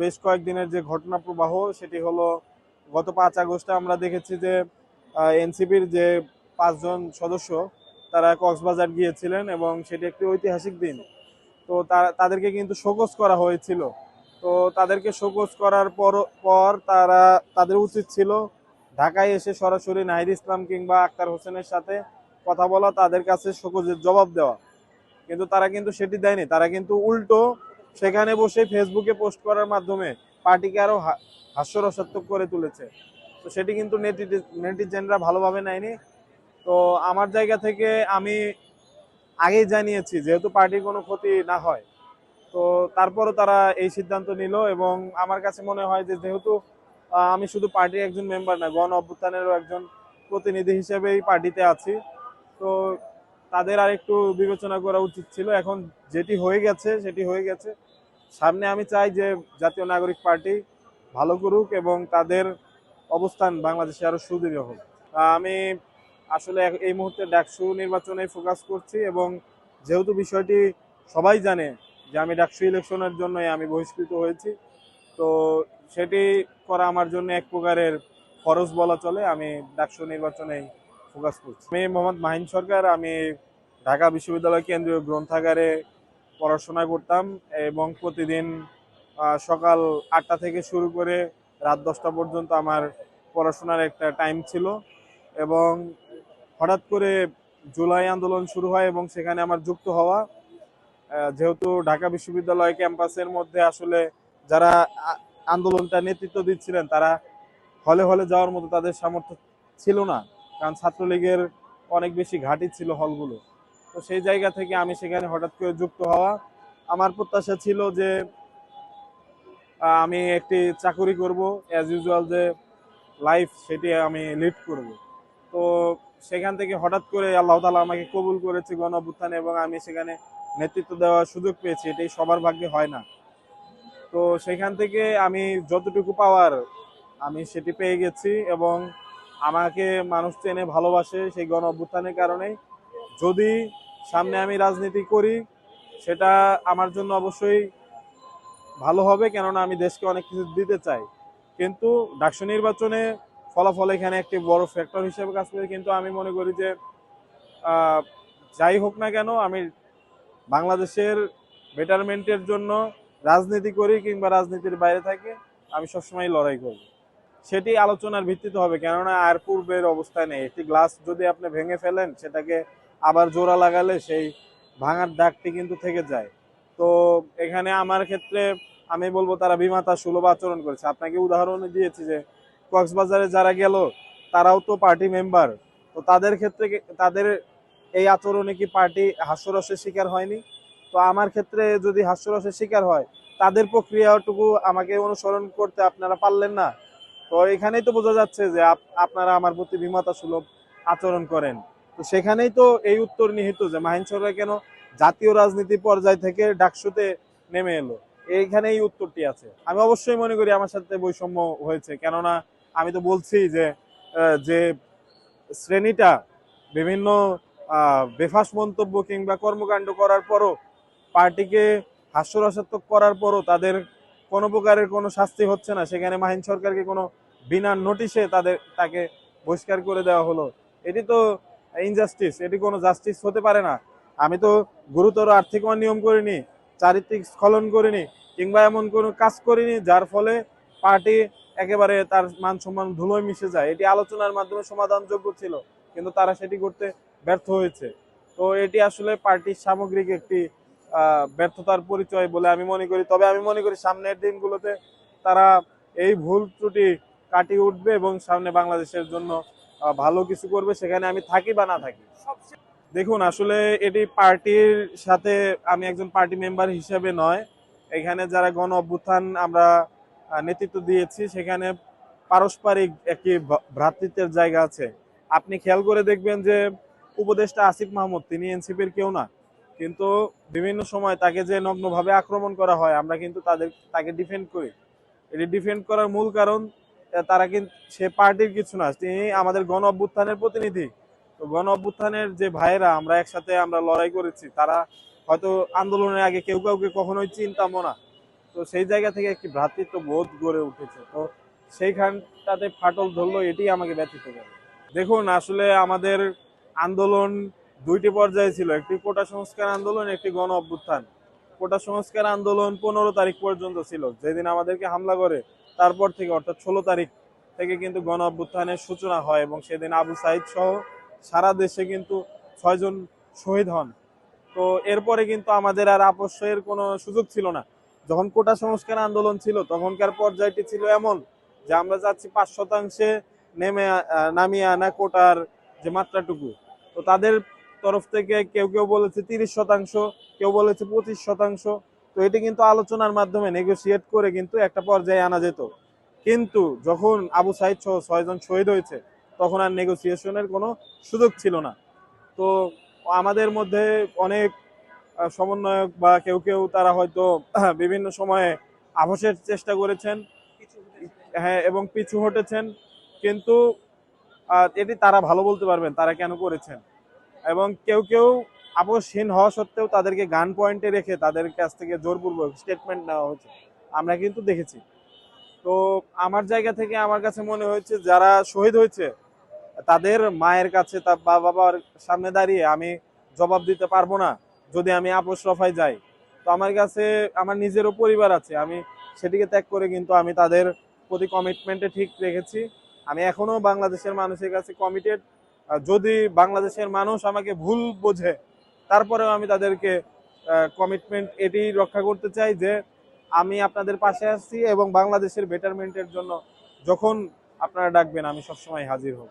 বেশ কয়েকদিনের যে ঘটনা প্রবাহ, সেটি হলো গত পাঁচ আগস্টে আমরা দেখেছি যে এনসিপির যে পাঁচজন সদস্য, তারা কক্সবাজার গিয়েছিলেন এবং সেটি একটি ঐতিহাসিক দিন। তো তাদেরকে কিন্তু শোকজ করা হয়েছিল। তো তাদেরকে শোকজ করার পর পর তারা, তাদের উচিত ছিল ঢাকায় এসে সরাসরি নাহিদ ইসলাম কিংবা আক্তার হোসেনের সাথে কথা বলা, তাদের কাছে শোকজের জবাব দেওয়া। কিন্তু তারা কিন্তু সেটি দেয়নি। তারা কিন্তু উল্টো সেখানে বসে ফেসবুকে পোস্ট করার মাধ্যমে পার্টিকে আরও হা- হাস্যরসাত্মক করে তুলেছে। তো সেটি কিন্তু নেটিজেনরা ভালোভাবে নেয়নি। তো আমার জায়গা থেকে আমি আগেই জানিয়েছি, যেহেতু পার্টির কোনো ক্ষতি না হয়। তো তারপরও তারা এই সিদ্ধান্ত নিল এবং আমার কাছে মনে হয় যে যেহেতু আমি শুধু পার্টির একজন মেম্বার না, গণ অভ্যুত্থানেরও একজন প্রতিনিধি হিসেবেই পার্টিতে আছি। তো তাদের আর একটু বিবেচনা করা উচিত ছিল। এখন যেটি হয়ে গেছে, সেটি হয়ে গেছে। সামনে আমি চাই যে জাতীয় নাগরিক পার্টি ভালো করুক এবং তাদের অবস্থান বাংলাদেশে আরও সুদৃঢ় হোক। আমি আসলে এই মুহূর্তে ডাকসু নির্বাচনে ফোকাস করছি এবং যেহেতু বিষয়টি সবাই জানে যে আমি ডাকসু ইলেকশনের জন্যই আমি বহিষ্কৃত হয়েছি, তো সেটি করা আমার জন্য এক প্রকারের খরচ বলা চলে। আমি ডাকসু নির্বাচনেই ফোকাস করছি। আমি মোহাম্মদ মাহিন সরকার, আমি ঢাকা বিশ্ববিদ্যালয় কেন্দ্রীয় গ্রন্থাগারে পড়াশোনা করতাম এবং প্রতিদিন সকাল আটটা থেকে শুরু করে রাত দশটা পর্যন্ত আমার পড়াশোনার একটা টাইম ছিল এবং হঠাৎ করে জুলাই আন্দোলন শুরু হয় এবং সেখানে আমার যুক্ত হওয়া যেহেতু ঢাকা বিশ্ববিদ্যালয় ক্যাম্পাসের মধ্যে আসলে যারা আন্দোলনটা নেতৃত্ব দিচ্ছিলেন, তারা হলে হলে যাওয়ার মতো তাদের সামর্থ্য ছিল না। কারণ ছাত্রলীগের অনেক বেশি ঘাঁটি ছিল হলগুলো। তো সেই জায়গা থেকে আমি সেখানে হঠাৎ করে যুক্ত হওয়া। আমার প্রত্যাশা ছিল যে আমি একটি চাকুরি করব অ্যাজ ইউজুয়াল যে লাইফ সেটি আমি লিড করব। তো সেখান থেকে হঠাৎ করে আল্লাহ তালা আমাকে কবুল করেছে গণ অভ্যুত্থানে এবং আমি সেখানে নেতৃত্ব দেওয়ার সুযোগ পেয়েছি, এটাই সবার ভাগ্যে হয় না। তো সেখান থেকে আমি যতটুকু পাওয়ার আমি সেটি পেয়ে গেছি এবং আমাকে মানুষ চেনে, ভালোবাসে সেই গণ অভ্যুত্থানের কারণেই। যদি সামনে আমি রাজনীতি করি, সেটা আমার জন্য অবশ্যই ভালো হবে, কেননা আমি দেশকে অনেক কিছু দিতে চাই। কিন্তু ডাকসু নির্বাচনে ফলাফল এখানে একটি বড় ফ্যাক্টর হিসেবে কাজ করে। কিন্তু আমি মনে করি যে যাই হোক না কেন, আমি বাংলাদেশের বেটারমেন্টের জন্য রাজনীতি করি কিংবা রাজনীতির বাইরে থাকি, আমি সবসময় লড়াই করব। সেটি আলোচনার ভিত্তিতে হবে, কেননা আর পূর্বের অবস্থায় নেই। একটি গ্লাস যদি আপনি ভেঙে ফেলেন, সেটাকে আবার জোড়া লাগালে সেই ভাঙার দাগটি কিন্তু থেকে যায়। তো এখানে আমার ক্ষেত্রে আমি বলব, তারা বিমাতা সুলভ আচরণ করেছে। আপনাকে উদাহরণ দিয়েছি যে, কক্সবাজারে যারা গেল, তারাও তো পার্টি মেম্বার। তো তাদের ক্ষেত্রে তাদের এই আচরণে কি পার্টি হাস্যরসের শিকার হয়নি? তো আমার ক্ষেত্রে যদি হাস্যরসের শিকার হয়, তাদের প্রক্রিয়াটুকু আমাকে অনুসরণ করতে আপনারা পারলেন না। তো এখানেই তো বোঝা যাচ্ছে যে আপ- আপনারা আমার প্রতি বিমাতা সুলভ আচরণ করেন। তো সেখানেই তো এই উত্তর নিহিত যে মাহিন সরকার কেন জাতীয় রাজনীতি পর্যায় থেকে ডাকসুতে নেমে এলো। এইখানে এই উত্তরটি আছে। আমি অবশ্যই মনে করি আমার সাথে বৈষম্য হয়েছে। কেননা আমি তো বলছি যে যে শ্রেণীটা বিভিন্ন বেফাস মন্তব্য কিংবা কর্মকাণ্ড করার পরও পার্টিকে হাস্যরসাত্মক করার পরও তাদের কোনো প্রকারের কোনো শাস্তি হচ্ছে না। সেখানে মাহিন সরকারকে কোনো বিনা নোটিশে তাদের, তাকে বহিষ্কার করে দেওয়া হলো। এটি তো ইনজাস্টিস এটি কোনো জাস্টিস হতে পারে না। আমি তো গুরুতর আর্থিক অনিয়ম করিনি, চারিত্রিক স্খলন করিনি, কিংবা এমন কোনো কাজ করিনি যার ফলে পার্টি একেবারে তার মান সম্মান ধুলোয় মিশে যায়। এটি আলোচনার মাধ্যমে সমাধানযোগ্য ছিল, কিন্তু তারা সেটি করতে ব্যর্থ হয়েছে। তো এটি আসলে পার্টির সামগ্রিক একটি ব্যর্থতার পরিচয় বলে আমি মনে করি। তবে আমি মনে করি সামনের দিনগুলোতে তারা এই ভুল ত্রুটি কাটিয়ে উঠবে এবং সামনে বাংলাদেশের জন্য ভালো কিছু করবে সেখানে আমি থাকি বা না থাকি। দেখুন আসলে এটি পার্টির সাথে আমি একজন পার্টি মেম্বার হিসেবে নয়। এখানে যারা গণ অভ্যুত্থান আমরা নেতৃত্ব দিয়েছি সেখানে পারস্পরিক একটি ভ্রাতৃত্বের জায়গা আছে। আপনি খেয়াল করে দেখবেন যে উপদেষ্টা আসিফ মাহমুদ তিনি এনসিপির কেউ না। কিন্তু বিভিন্ন সময় তাকে যে নগ্নভাবে আক্রমণ করা হয় আমরা কিন্তু তাদের তাকে ডিফেন্ড করি। এটি ডিফেন্ড করার মূল কারণ তারা কিন্তু, সে পার্টির কিছু না, তিনি আমাদের গণ অভ্যুত্থানের প্রতিনিধি। তো গণ অভ্যুত্থানের যে ভাইয়েরা, আমরা একসাথে আমরা লড়াই করেছি, তারা হয়তো আন্দোলনের আগে কেউ কাউকে কখনোই চিনতামও না। তো সেই জায়গা থেকে একটি ভ্রাতৃত্ব বোধ গড়ে উঠেছে। তো সেইখানটাতে ফাটল ধরলো, এটি আমাকে ব্যথিত করে। দেখুন, আসলে আমাদের আন্দোলন দুইটি পর্যায়ে ছিল, একটি কোটা সংস্কার আন্দোলন, একটি গণ অভ্যুত্থান। কোটা সংস্কার আন্দোলন পনেরো তারিখ পর্যন্ত ছিল, যেদিন আমাদেরকে হামলা করে। তারপর থেকে, অর্থাৎ ষোলো তারিখ থেকে কিন্তু গণ অভ্যুত্থানের সূচনা হয় এবং সেদিন আবু সাইদ সহ সারা দেশে কিন্তু ছয়জন শহীদ হন। তো এরপরে কিন্তু আমাদের আর আপসের কোনো সুযোগ ছিল না। যখন কোটা সংস্কার আন্দোলন ছিল, তখনকার পর্যায়টি ছিল এমন যে আমরা যাচ্ছি পাঁচ শতাংশে নেমে নামিয়ে আনা কোটার যে মাত্রাটুকু। তো তাদের তরফ থেকে কেউ কেউ বলেছে তিরিশ শতাংশ, কেউ বলেছে পঁচিশ শতাংশ। এটি কিন্তু আলোচনার মাধ্যমে নেগোসিয়েট করে কিন্তু একটা পর্যায়ে আনা যেত। কিন্তু যখন আবু সাইদ সহ ছয়জন শহীদ হয়েছে, তখন আর নেগোসিয়েশনের কোনো সুযোগ ছিল না। তো আমাদের মধ্যে অনেক সমন্বয়ক বা কেউ কেউ তারা হয়তো বিভিন্ন সময়ে আভাসের চেষ্টা করেছেন হ্যাঁ এবং পিছু হটেছেন। কিন্তু এটি তারা ভালো বলতে পারবেন, তারা কেন করেছেন? এবং কেউ কেউ আপসহীন হওয়া সত্ত্বেও তাদেরকে গান পয়েন্টে রেখে তাদের কাছ থেকে জোরপূর্বক স্টেটমেন্ট নেওয়া হয়েছে। আমরা কিন্তু দেখেছি। তো আমার জায়গা থেকে আমার কাছে মনে হয়েছে, যারা শহীদ হয়েছে, তাদের মায়ের কাছে, তার বাবার সামনে দাঁড়িয়ে আমি জবাব দিতে পারব না, যদি আমি আপোষ রফায় যাই। তো আমার কাছে, আমার নিজেরও পরিবার আছে, আমি সেটিকে ত্যাগ করে কিন্তু আমি তাদের প্রতি কমিটমেন্টে ঠিক রেখেছি। আমি এখনও বাংলাদেশের মানুষের কাছে কমিটেড যদি বাংলাদেশের মানুষ আমাকে ভুল বোঝে তারপরেও আমি তাদেরকে কমিটমেন্ট এটি রক্ষা করতে চাই যে আমি আপনাদের পাশে আসছি এবং বাংলাদেশের বেটারমেন্টের জন্য যখন আপনারা ডাকবেন, আমি সবসময় হাজির হব।